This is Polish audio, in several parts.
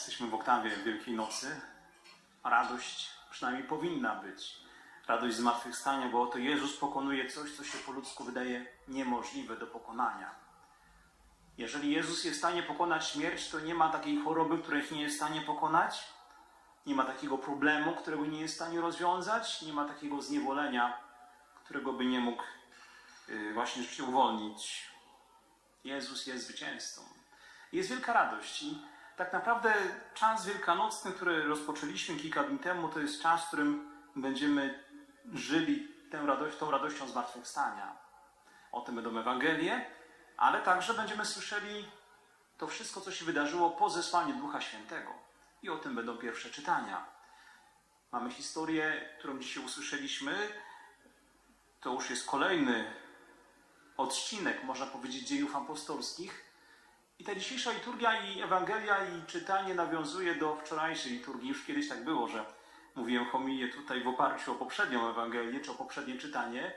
Jesteśmy w oktawie Wielkiej Nocy. Radość przynajmniej powinna być. Radość zmartwychwstania, bo oto Jezus pokonuje coś, co się po ludzku wydaje niemożliwe do pokonania. Jeżeli Jezus jest w stanie pokonać śmierć, to nie ma takiej choroby, której nie jest w stanie pokonać. Nie ma takiego problemu, którego nie jest w stanie rozwiązać. Nie ma takiego zniewolenia, którego by nie mógł y, właśnie się uwolnić. Jezus jest zwycięzcą. Jest wielka radość i tak naprawdę czas wielkanocny, który rozpoczęliśmy kilka dni temu, to jest czas, w którym będziemy żyli tę radość, tą radością zmartwychwstania. O tym będą Ewangelie, ale także będziemy słyszeli to wszystko, co się wydarzyło po zesłaniu Ducha Świętego. I o tym będą pierwsze czytania. Mamy historię, którą dzisiaj usłyszeliśmy. To już jest kolejny odcinek, można powiedzieć, dziejów apostolskich. I ta dzisiejsza liturgia i Ewangelia i czytanie nawiązuje do wczorajszej liturgii. Już kiedyś tak było, że mówiłem homilię tutaj w oparciu o poprzednią Ewangelię, czy o poprzednie czytanie.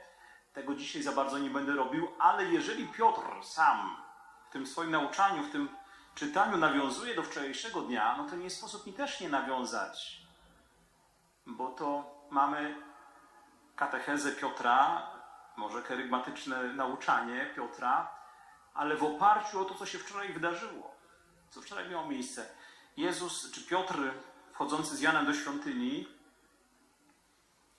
Tego dzisiaj za bardzo nie będę robił, ale jeżeli Piotr sam w tym swoim nauczaniu, w tym czytaniu nawiązuje do wczorajszego dnia, no to nie sposób mi też nie nawiązać. Bo to mamy katechezę Piotra, może kerygmatyczne nauczanie Piotra, ale w oparciu o to, co się wczoraj wydarzyło, co wczoraj miało miejsce. Jezus czy Piotr, wchodzący z Janem do świątyni,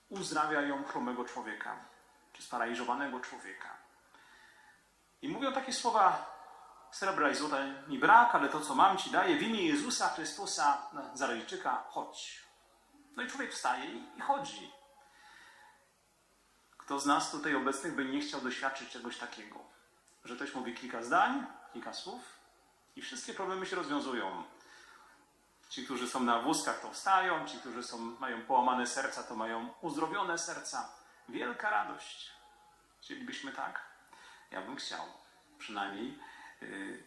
uzdrawiają chromego człowieka, czy sparaliżowanego człowieka. I mówią takie słowa: Srebra i złota mi brak, ale to, co mam, ci daję w imię Jezusa Chrystusa, Zarejczyka, chodź. No i człowiek wstaje i chodzi. Kto z nas tutaj obecnych by nie chciał doświadczyć czegoś takiego? Że ktoś mówi kilka zdań, kilka słów i wszystkie problemy się rozwiązują. Ci, którzy są na wózkach, to wstają, ci, którzy są, mają połamane serca, to mają uzdrowione serca. Wielka radość. Chcielibyśmy tak? Ja bym chciał, przynajmniej. Yy,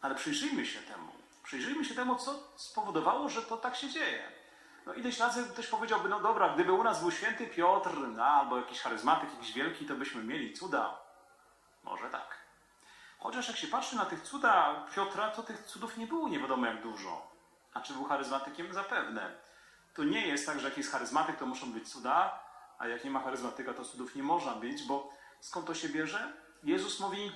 ale przyjrzyjmy się temu. Przyjrzyjmy się temu, co spowodowało, że to tak się dzieje. No ileś razy ktoś powiedziałby, no dobra, gdyby u nas był święty Piotr, no, albo jakiś charyzmatyk, jakiś wielki, to byśmy mieli cuda. Może tak. Chociaż jak się patrzy na tych cuda Piotra, to tych cudów nie było nie wiadomo jak dużo. A czy był charyzmatykiem? Zapewne. To nie jest tak, że jak jest charyzmatyk, to muszą być cuda, a jak nie ma charyzmatyka, to cudów nie można być, bo skąd to się bierze? Jezus mówi,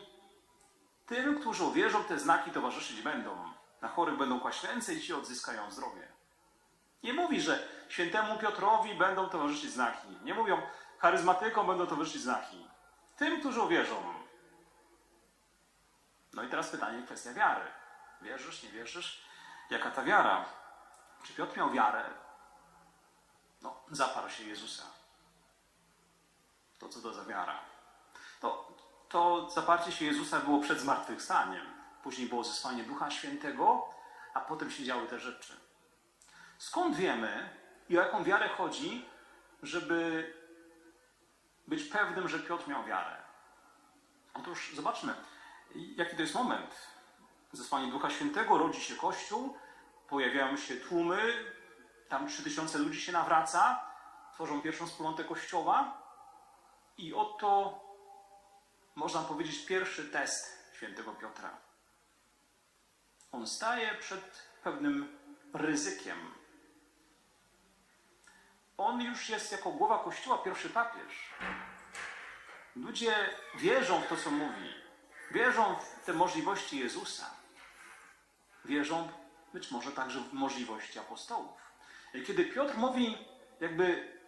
tym, którzy uwierzą, te znaki towarzyszyć będą. Na chorych będą kłaść ręce i ci odzyskają zdrowie. Nie mówi, że świętemu Piotrowi będą towarzyszyć znaki. Nie mówią, charyzmatykom będą towarzyszyć znaki. Tym, którzy uwierzą. No i teraz pytanie, kwestia wiary. Wierzysz, nie wierzysz? Jaka ta wiara? Czy Piotr miał wiarę? No, zaparł się Jezusa. To co to za wiara? To, to zaparcie się Jezusa było przed zmartwychwstaniem. Później było zesłanie Ducha Świętego, a potem się działy te rzeczy. Skąd wiemy i o jaką wiarę chodzi, żeby być pewnym, że Piotr miał wiarę? Otóż zobaczmy, jaki to jest moment. Zesłanie Ducha Świętego, rodzi się Kościół, pojawiają się tłumy, tam trzy tysiące ludzi się nawraca, tworzą pierwszą wspólnotę Kościoła i oto, można powiedzieć, pierwszy test świętego Piotra. On staje przed pewnym ryzykiem. On już jest jako głowa Kościoła pierwszy papież. Ludzie wierzą w to, co mówi. Wierzą w te możliwości Jezusa. Wierzą być może także w możliwości apostołów. I kiedy Piotr mówi, jakby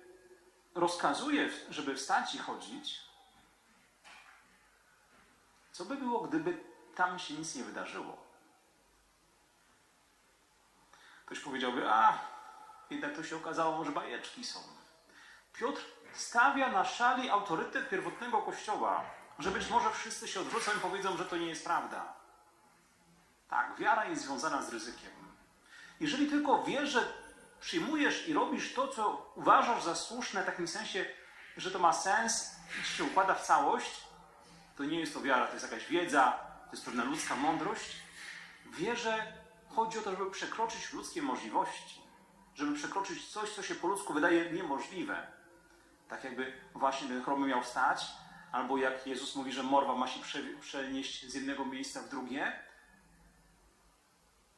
rozkazuje, żeby wstać i chodzić, co by było, gdyby tam się nic nie wydarzyło? Ktoś powiedziałby, a jednak to się okazało, że bajeczki są. Piotr stawia na szali autorytet pierwotnego kościoła, że być może wszyscy się odwrócą i powiedzą, że to nie jest prawda. Tak, wiara jest związana z ryzykiem. Jeżeli tylko wiesz, że przyjmujesz i robisz to, co uważasz za słuszne, w takim sensie, że to ma sens i się układa w całość, to nie jest to wiara, to jest jakaś wiedza, to jest pewna ludzka mądrość. Wierzę, chodzi o to, żeby przekroczyć ludzkie możliwości, żeby przekroczyć coś, co się po ludzku wydaje niemożliwe. Tak jakby właśnie ten chromy miał wstać, albo jak Jezus mówi, że morwa ma się prze- przenieść z jednego miejsca w drugie.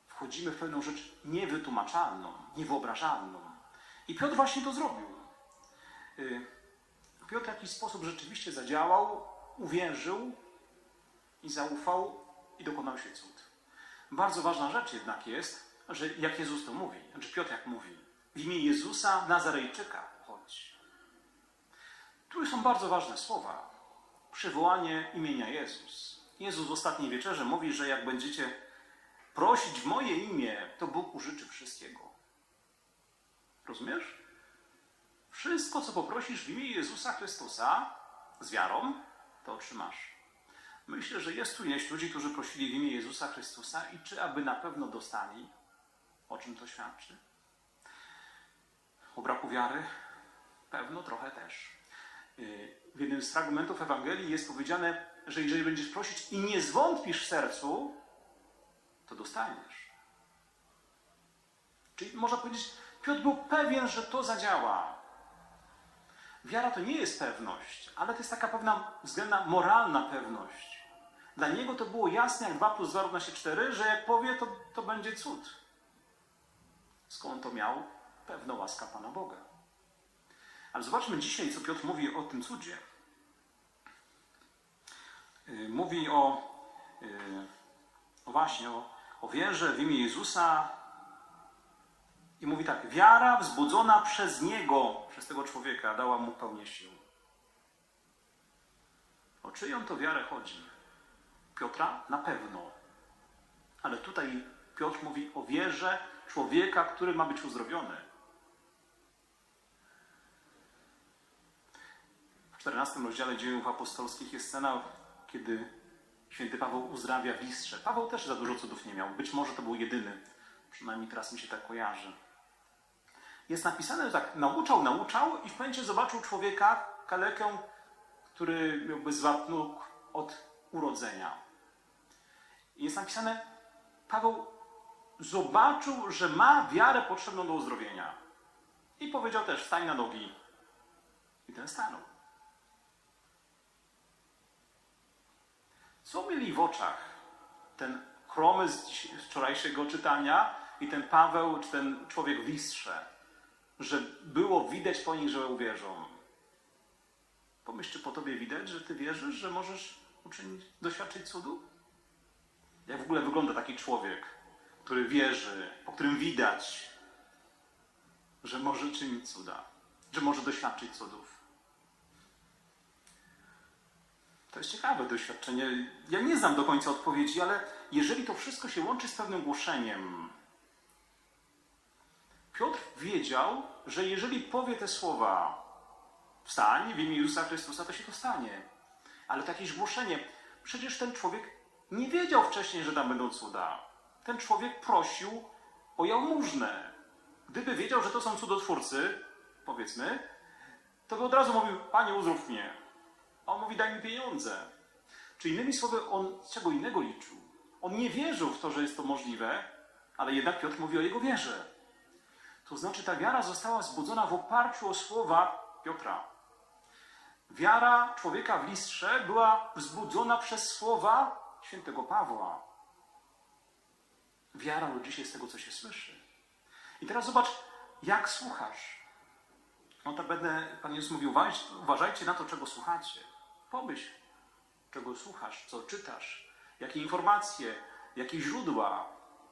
Wchodzimy w pewną rzecz niewytłumaczalną, niewyobrażalną. I Piotr właśnie to zrobił. Y, Piotr w jakiś sposób rzeczywiście zadziałał, uwierzył i zaufał i dokonał się cud. Bardzo ważna rzecz jednak jest, że jak Jezus to mówi, znaczy Piotr jak mówi, w imię Jezusa Nazarejczyka chodź. Tu są bardzo ważne słowa. Przywołanie imienia Jezus. Jezus w ostatniej wieczerze mówi, że jak będziecie prosić w moje imię, to Bóg użyczy wszystkiego. Rozumiesz? Wszystko, co poprosisz w imię Jezusa Chrystusa z wiarą, to otrzymasz. Myślę, że jest tu ileś ludzi, którzy prosili w imię Jezusa Chrystusa i czy aby na pewno dostali? O czym to świadczy? O braku wiary? Pewno trochę też. W jednym z fragmentów Ewangelii jest powiedziane, że jeżeli będziesz prosić i nie zwątpisz w sercu, to dostaniesz. Czyli można powiedzieć, Piotr był pewien, że to zadziała. Wiara to nie jest pewność, ale to jest taka pewna względna moralna pewność. Dla niego to było jasne, jak 2 plus 2 równa się 4, że jak powie, to, to będzie cud. Skąd to miał? Pewna łaska Pana Boga. Ale zobaczmy dzisiaj, co Piotr mówi o tym cudzie. Yy, Mówi o, yy, o właśnie, o, o wierze w imię Jezusa i mówi tak, wiara wzbudzona przez Niego, przez tego człowieka, dała mu pełnię sił. O czyją to wiarę chodzi? Piotra? Na pewno. Ale tutaj Piotr mówi o wierze człowieka, który ma być uzdrowiony. 14 rozdziale dziejów apostolskich jest scena, kiedy święty Paweł uzdrawia w Listrze. Paweł też za dużo cudów nie miał. Być może to był jedyny. Przynajmniej teraz mi się tak kojarzy. Jest napisane, że tak, nauczał, nauczał i w momencie zobaczył człowieka, kalekę, który miałby zwab nóg od urodzenia. I jest napisane, Paweł zobaczył, że ma wiarę potrzebną do uzdrowienia. I powiedział też, stań na nogi. I ten stanął. Co mieli w oczach ten chromy z wczorajszego czytania i ten Paweł, czy ten człowiek w listrze, że było widać po nich, że uwierzą? Pomyśl, czy po tobie widać, że ty wierzysz, że możesz uczynić, doświadczyć cudu? Jak w ogóle wygląda taki człowiek, który wierzy, po którym widać, że może czynić cuda, że może doświadczyć cudów? To jest ciekawe doświadczenie. Ja nie znam do końca odpowiedzi, ale jeżeli to wszystko się łączy z pewnym głoszeniem, Piotr wiedział, że jeżeli powie te słowa, wstań w imię Jezusa Chrystusa, to się to stanie. Ale to jakieś głoszenie. Przecież ten człowiek nie wiedział wcześniej, że tam będą cuda. Ten człowiek prosił o jałmużnę. Gdyby wiedział, że to są cudotwórcy, powiedzmy, to by od razu mówił, Panie, uzdrów mnie. A on mówi, daj mi pieniądze. Czy innymi słowy, on czego innego liczył. On nie wierzył w to, że jest to możliwe, ale jednak Piotr mówi o jego wierze. To znaczy, ta wiara została zbudzona w oparciu o słowa Piotra. Wiara człowieka w listrze była wzbudzona przez słowa świętego Pawła. Wiara rodzi się z tego, co się słyszy. I teraz zobacz, jak słuchasz. No tak będę, Pan Jezus mówił, uważ- uważajcie na to, czego słuchacie. Pomyśl, czego słuchasz, co czytasz, jakie informacje, jakie źródła,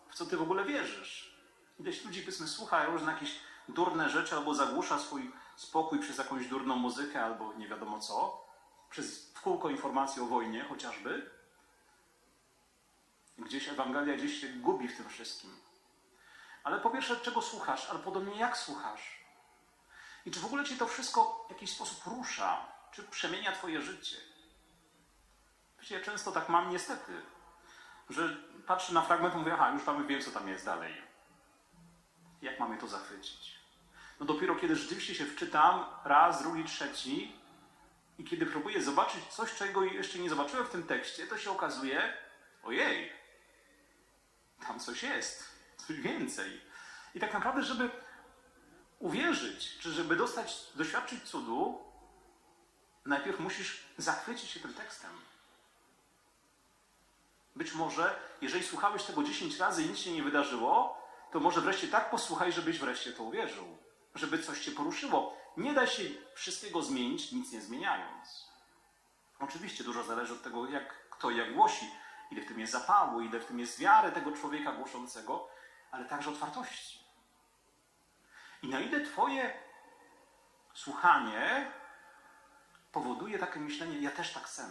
w co ty w ogóle wierzysz. Ileś ludzi, powiedzmy, słucha różne jakieś durne rzeczy albo zagłusza swój spokój przez jakąś durną muzykę albo nie wiadomo co, przez w kółko informacje o wojnie chociażby. Gdzieś Ewangelia gdzieś się gubi w tym wszystkim. Ale po pierwsze, czego słuchasz, ale podobnie jak słuchasz. I czy w ogóle cię to wszystko w jakiś sposób rusza, czy przemienia twoje życie? Wiecie, ja często tak mam niestety, że patrzę na fragment i mówię, aha, już tam wiem, co tam jest dalej. Jak mamy to zachwycić? No dopiero kiedy rzeczywiście się wczytam raz, drugi, trzeci i kiedy próbuję zobaczyć coś, czego jeszcze nie zobaczyłem w tym tekście, to się okazuje, ojej, tam coś jest, coś więcej. I tak naprawdę, żeby uwierzyć, czy żeby dostać, doświadczyć cudu, najpierw musisz zachwycić się tym tekstem. Być może, jeżeli słuchałeś tego 10 razy i nic się nie wydarzyło, to może wreszcie tak posłuchaj, żebyś wreszcie to uwierzył. Żeby coś cię poruszyło. Nie da się wszystkiego zmienić, nic nie zmieniając. Oczywiście dużo zależy od tego, jak kto jak głosi, ile w tym jest zapału, ile w tym jest wiary tego człowieka głoszącego, ale także otwartości. I na ile Twoje słuchanie powoduje takie myślenie, ja też tak chcę.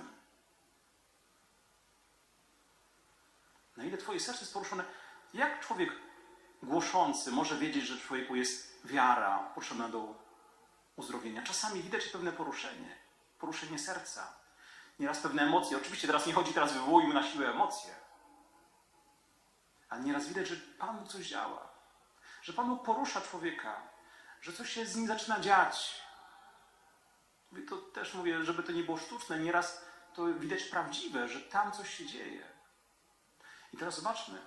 Na ile Twoje serce jest poruszone, jak człowiek głoszący może wiedzieć, że człowieku jest wiara potrzebna do uzdrowienia? Czasami widać pewne poruszenie, poruszenie serca, nieraz pewne emocje. Oczywiście teraz nie chodzi, teraz wywołujmy na siłę emocje, ale nieraz widać, że Pan Bóg coś działa, że Pan Bóg porusza człowieka, że coś się z nim zaczyna dziać. To też mówię, żeby to nie było sztuczne, nieraz to widać prawdziwe, że tam coś się dzieje. I teraz zobaczmy.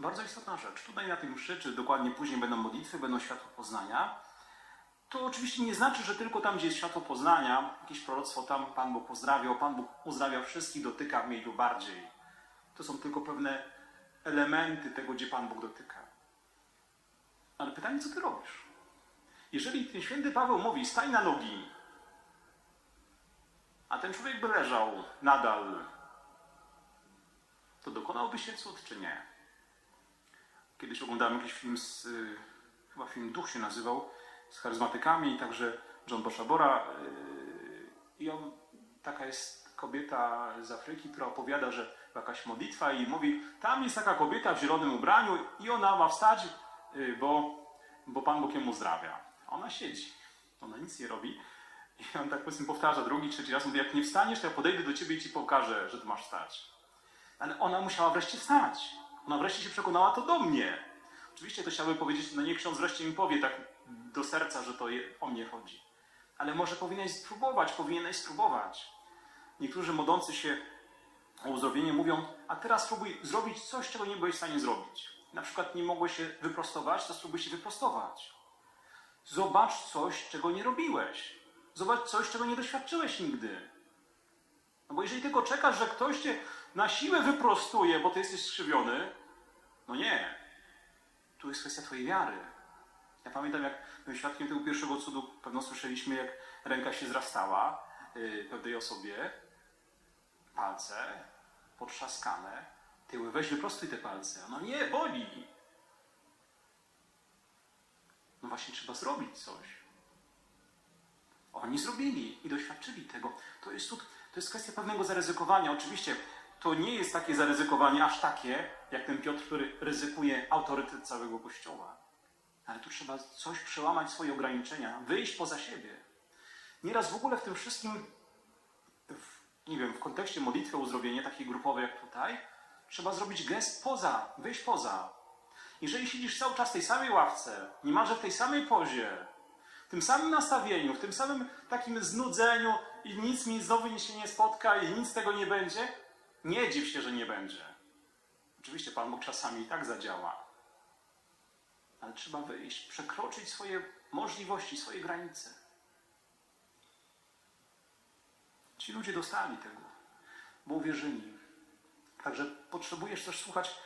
Bardzo istotna rzecz. Tutaj na tym mszy, czy dokładnie później będą modlitwy, będą światło poznania. To oczywiście nie znaczy, że tylko tam, gdzie jest światło poznania, jakieś proroctwo, tam Pan Bóg pozdrawiał, Pan Bóg uzdrawia wszystkich, dotyka mniej lub bardziej. To są tylko pewne elementy tego, gdzie Pan Bóg dotyka. Ale pytanie, co ty robisz? Jeżeli ten święty Paweł mówi, stań na nogi, a ten człowiek by leżał nadal, to dokonałby się cud, czy nie? Kiedyś oglądałem jakiś film z, y, chyba film Duch się nazywał, z charyzmatykami, także John Boshabora. y, I on, taka jest kobieta z Afryki, która opowiada, że jakaś modlitwa i mówi, tam jest taka kobieta w zielonym ubraniu i ona ma wstać, y, bo, bo Pan Bóg ją uzdrawia. A ona siedzi, ona nic nie robi. I on tak powiedzmy powtarza drugi, trzeci raz, mówi, jak nie wstaniesz, to ja podejdę do ciebie i ci pokażę, że ty masz wstać. Ale ona musiała wreszcie wstać. Ona wreszcie się przekonała, to do mnie. Oczywiście to chciałby powiedzieć, no niech ksiądz wreszcie mi powie tak do serca, że to o mnie chodzi. Ale może powinieneś spróbować, powinieneś spróbować. Niektórzy modlący się o uzdrowienie mówią, a teraz spróbuj zrobić coś, czego nie byłeś w stanie zrobić. Na przykład nie mogłeś się wyprostować, to spróbuj się wyprostować. Zobacz coś, czego nie robiłeś. Zobacz coś, czego nie doświadczyłeś nigdy. No bo jeżeli tylko czekasz, że ktoś cię na siłę wyprostuje, bo ty jesteś skrzywiony, no nie. Tu jest kwestia twojej wiary. Ja pamiętam, jak byłem świadkiem tego pierwszego cudu, pewno słyszeliśmy, jak ręka się zrastała yy, pewnej osobie, palce potrzaskane, tyły, weź wyprostuj te palce. No nie, boli. No właśnie trzeba zrobić coś. Oni zrobili i doświadczyli tego. To jest to jest kwestia pewnego zaryzykowania. Oczywiście to nie jest takie zaryzykowanie aż takie, jak ten Piotr, który ryzykuje autorytet całego Kościoła. Ale tu trzeba coś przełamać swoje ograniczenia, wyjść poza siebie. Nieraz w ogóle w tym wszystkim, w, nie wiem, w kontekście modlitwy o uzdrowienie, takiej grupowej jak tutaj, trzeba zrobić gest poza, wyjść poza. Jeżeli siedzisz cały czas w tej samej ławce, niemalże w tej samej pozie, w tym samym nastawieniu, w tym samym takim znudzeniu i nic mi znowu się nie spotka i nic z tego nie będzie, nie dziw się, że nie będzie. Oczywiście Pan Bóg czasami i tak zadziała. Ale trzeba wyjść, przekroczyć swoje możliwości, swoje granice. Ci ludzie dostali tego, bo uwierzyli. Także potrzebujesz też słuchać,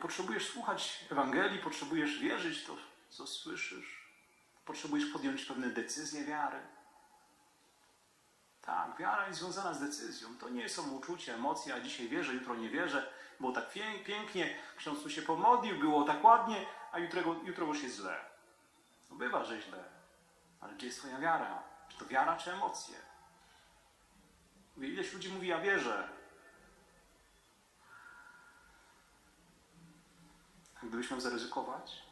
potrzebujesz słuchać Ewangelii, potrzebujesz wierzyć to, co słyszysz. Potrzebujesz podjąć pewne decyzje wiary. Tak, wiara jest związana z decyzją. To nie uczucia, emocje, a dzisiaj wierzę, jutro nie wierzę. Było tak pięknie, ksiądz tu się pomodlił, było tak ładnie, a jutro, już jest źle. No bywa, że źle. Ale gdzie jest twoja wiara? Czy to wiara, czy emocje? Ileś ludzi mówi, ja wierzę. Gdybyś miał zaryzykować,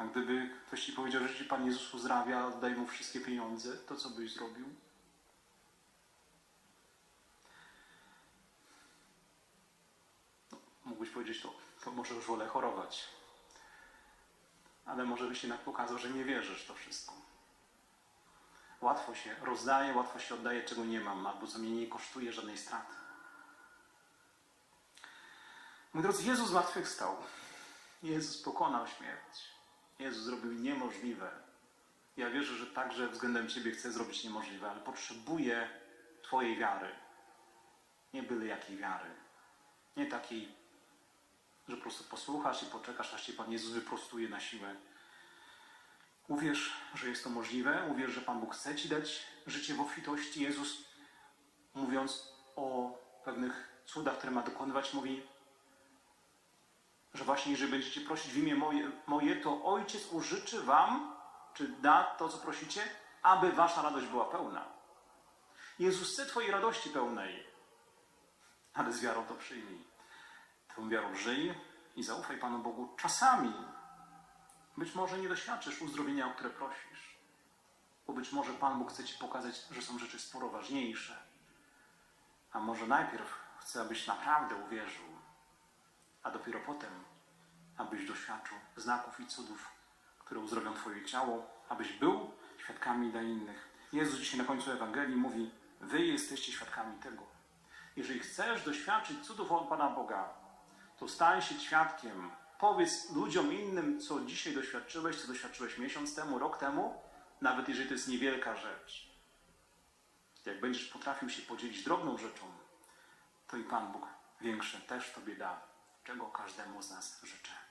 A gdyby ktoś ci powiedział, że ci Pan Jezus uzdrawia, oddaj mu wszystkie pieniądze, to co byś zrobił? No, mógłbyś powiedzieć, to, to może już wolę chorować. Ale może byś jednak pokazał, że nie wierzysz to wszystko. Łatwo się rozdaje, łatwo się oddaje, czego nie mam, albo co mnie nie kosztuje żadnej straty. Mój drodzy, Jezus zmartwychwstał. Jezus pokonał śmierć. Jezus zrobił niemożliwe. Ja wierzę, że także względem Ciebie chcę zrobić niemożliwe, ale potrzebuję Twojej wiary. Nie byle jakiej wiary. Nie takiej, że po prostu posłuchasz i poczekasz, aż Cię Pan Jezus wyprostuje na siłę. Uwierz, że jest to możliwe. Uwierz, że Pan Bóg chce Ci dać życie w obfitości. Jezus, mówiąc o pewnych cudach, które ma dokonywać, mówi, że właśnie jeżeli będziecie prosić w imię moje, moje, to Ojciec użyczy wam, czy da to, co prosicie, aby wasza radość była pełna. Jezus chce twojej radości pełnej, ale z wiarą to przyjmij. Tą wiarą żyj i zaufaj Panu Bogu. Czasami być może nie doświadczysz uzdrowienia, o które prosisz, bo być może Pan Bóg chce ci pokazać, że są rzeczy sporo ważniejsze. A może najpierw chce, abyś naprawdę uwierzył, a dopiero potem, abyś doświadczył znaków i cudów, które uzdrowią Twoje ciało, abyś był świadkami dla innych. Jezus dzisiaj na końcu Ewangelii mówi: Wy jesteście świadkami tego. Jeżeli chcesz doświadczyć cudów od Pana Boga, to stań się świadkiem. Powiedz ludziom innym, co dzisiaj doświadczyłeś, co doświadczyłeś miesiąc temu, rok temu, nawet jeżeli to jest niewielka rzecz. Jak będziesz potrafił się podzielić drobną rzeczą, to i Pan Bóg większe też Tobie da, czego każdemu z nas życzę.